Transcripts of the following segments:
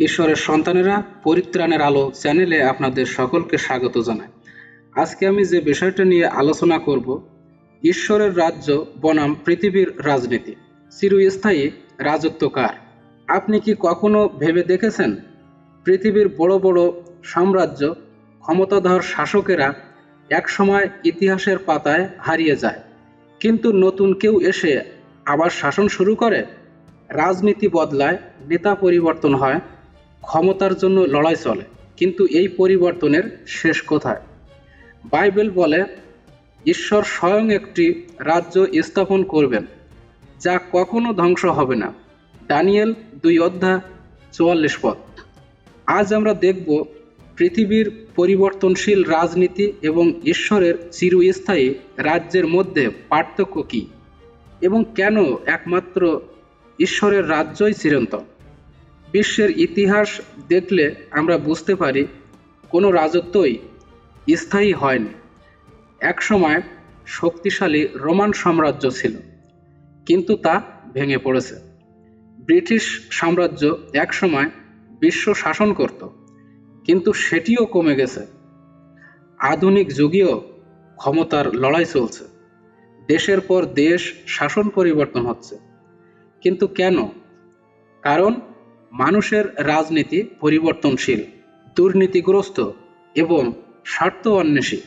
ঈশ্বরের সন্তানেরা পরিত্রাণের আলো চ্যানেলে আপনাদের সকলকে স্বাগত জানাই। আজকে আমি যে বিষয়টা নিয়ে আলোচনা করব, ঈশ্বরের রাজ্য বনাম পৃথিবীর রাজনীতি। চিরস্থায়ী রাজত্ব কার? আপনি কি কখনো ভেবে দেখেছেন? পৃথিবীর বড় বড় সাম্রাজ্য ক্ষমতাধর শাসকেরা একসময় ইতিহাসের পাতায় হারিয়ে যায়, কিন্তু নতুন কেউ এসে আবার শাসন শুরু করে? রাজনীতি বদলায়, নেতা পরিবর্তন হয় ক্ষমতার জন্য লড়াই চলে। কিন্তু এই পরিবর্তনের শেষ কোথায়? বাইবেল বলে, ঈশ্বর স্বয়ং একটি রাজ্য স্থাপন করবেন, যা কখনো ধ্বংস হবে না। দানিয়েল দুই অধ্যায় চুয়াল্লিশ পদ। আজ আমরা দেখব পৃথিবীর পরিবর্তনশীল রাজনীতি এবং ঈশ্বরের চিরস্থায়ী রাজ্যের মধ্যে পার্থক্য কী এবং কেন একমাত্র ঈশ্বরের রাজ্যই চিরন্তন? বিশ্বের ইতিহাস দেখলে আমরা বুঝতে পারি কোনো রাজত্বই স্থায়ী হয়নি। একসময় শক্তিশালী রোমান সাম্রাজ্য ছিল, কিন্তু তা ভেঙে পড়েছে। ব্রিটিশ সাম্রাজ্য একসময় বিশ্ব শাসন করত, কিন্তু সেটিও কমে গেছে। আধুনিক যুগেও ক্ষমতার লড়াই চলছে। দেশের পর দেশ শাসন পরিবর্তন হচ্ছে। কিন্তু কেন? কারণ মানুষের রাজনীতি পরিবর্তনশীল, দুর্নীতিগ্রস্ত এবং স্বার্থ অন্বেষী।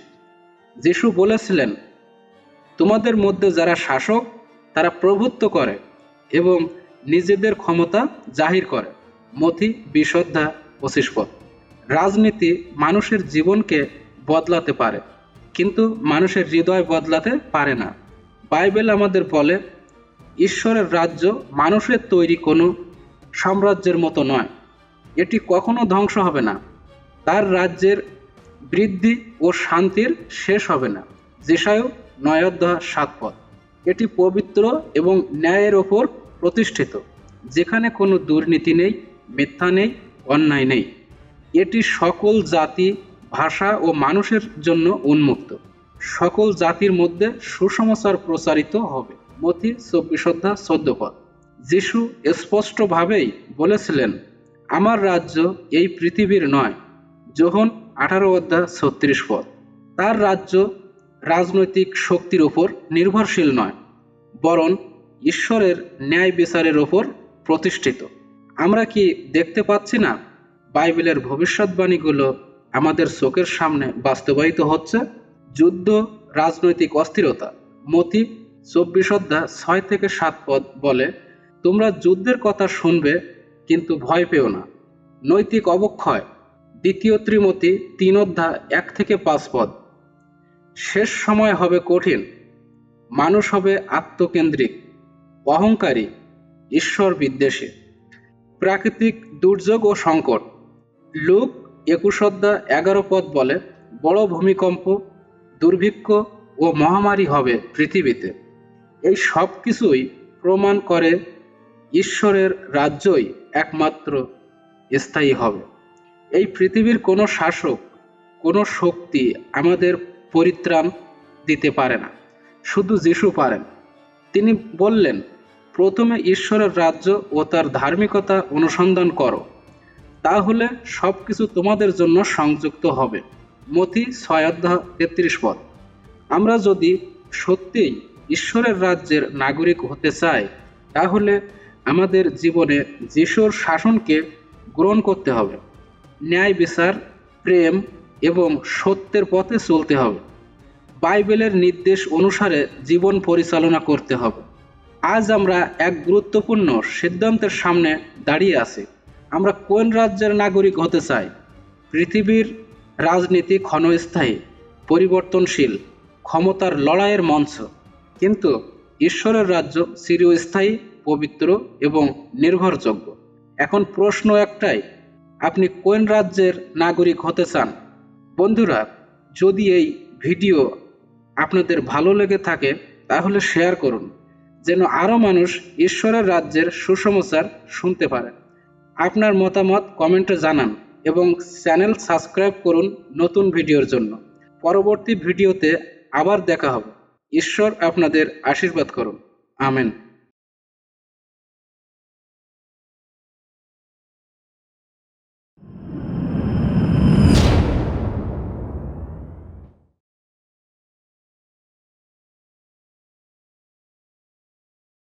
যিশু বলেছিলেন, তোমাদের মধ্যে যারা শাসক, তারা প্রভুত্ব করে এবং নিজেদের ক্ষমতা জাহির করে। মথি বিশোদ্ধা পঁচিশ রাজনীতি মানুষের জীবনকে বদলাতে পারে, কিন্তু মানুষের হৃদয় বদলাতে পারে না। বাইবেল আমাদের বলে, ঈশ্বরের রাজ্য মানুষের তৈরি কোনো সাম্রাজ্যের মতো নয়। এটি কখনো ধ্বংস হবে না। তার রাজ্যের বৃদ্ধি ও শান্তির শেষ হবে না। যেসায় নয়োধ্যায় সাত পদ। এটি পবিত্র এবং ন্যায়ের ওপর প্রতিষ্ঠিত। যেখানে কোনো দুর্নীতি নেই, মিথ্যা নেই, অন্যায় নেই। এটি সকল জাতি, ভাষা ও মানুষের জন্য উন্মুক্ত। সকল জাতির মধ্যে সুসমাচার প্রচারিত হবে। মতি চব্বিশ অধ্যায় চোদ্দ পদ। যিশু স্পষ্টভাবেই বলেছিলেন, আমার রাজ্য এই পৃথিবীর নয়। যোহন আঠারো অধ্যায় ছত্রিশ পদ। তার রাজ্য রাজনৈতিক শক্তির ওপর নির্ভরশীল নয়, বরং ঈশ্বরের ন্যায় বিচারের ওপর প্রতিষ্ঠিত। আমরা কি দেখতে পাচ্ছি না, বাইবেলের ভবিষ্যৎবাণীগুলো আমাদের চোখের সামনে বাস্তবায়িত হচ্ছে? যুদ্ধ, রাজনৈতিক অস্থিরতা, মতি চব্বিশ অধ্যায় ছয় থেকে সাত পদ বলে তোমরা যুদ্ধের কথা শুনবে, কিন্তু ভয় পেও না। নৈতিক অবক্ষয়, দ্বিতীয় ত্রিমতি তিন অধ্যায়, এক থেকে পাঁচ পদ। শেষ সময় হবে কঠিন। মানুষ হবে আত্মকেন্দ্রিক, অহংকারী, ঈশ্বর বিদ্বেষে। প্রাকৃতিক দুর্যোগ ও সংকট। লোক একুশ এগারো পদ বলে, বড় ভূমিকম্প, দুর্ভিক্ষ ও মহামারী হবে পৃথিবীতে। এই সব কিছুই প্রমাণ করে ঈশ্বরের রাজ্যই একমাত্র স্থায়ী হবে। এই পৃথিবীর কোনো শাসক, কোনো শক্তি আমাদের পরিত্রাণ দিতে পারে না। শুধু যিশু পারেন। তিনি বললেন, প্রথমে ঈশ্বরের রাজ্য ও তার ধার্মিকতা অনুসন্ধান করো। তাহলে সব কিছু তোমাদের জন্য সংযুক্ত হবে। মতি ছয় তেত্রিশ পদ। আমরা যদি সত্যিই ঈশ্বরের রাজ্যের নাগরিক হতে চাই, তাহলে আমাদের জীবনে যিশুর শাসনকে গ্রহণ করতে হবে। ন্যায় বিচার, প্রেম এবং সত্যের পথে চলতে হবে। বাইবেলের নির্দেশ অনুসারে জীবন পরিচালনা করতে হবে। আজ আমরা এক গুরুত্বপূর্ণ সিদ্ধান্তের সামনে দাঁড়িয়ে আছি। আমরা কোন রাজ্যের নাগরিক হতে চাই? পৃথিবীর রাজনীতি ক্ষণস্থায়ী, পরিবর্তনশীল, ক্ষমতার লড়াইয়ের মঞ্চ। কিন্তু ঈশ্বরের রাজ্য চিরস্থায়ী পবিত্র এবং নির্ভরযোগ্য। এখন প্রশ্ন একটাই, আপনি কোন রাজ্যের নাগরিক হতে চান? বন্ধুরা, যদি এই ভিডিও আপনাদের ভালো লেগে থাকে, তাহলে শেয়ার করুন, যেন আরও মানুষ ঈশ্বরের রাজ্যের সুসমাচার শুনতে পারে। আপনার মতামত কমেন্টে জানান এবং চ্যানেল সাবস্ক্রাইব করুন নতুন ভিডিওর জন্য। পরবর্তী ভিডিওতে আবার দেখা হবে। ঈশ্বর আপনাদের আশীর্বাদ করুন। আমেন।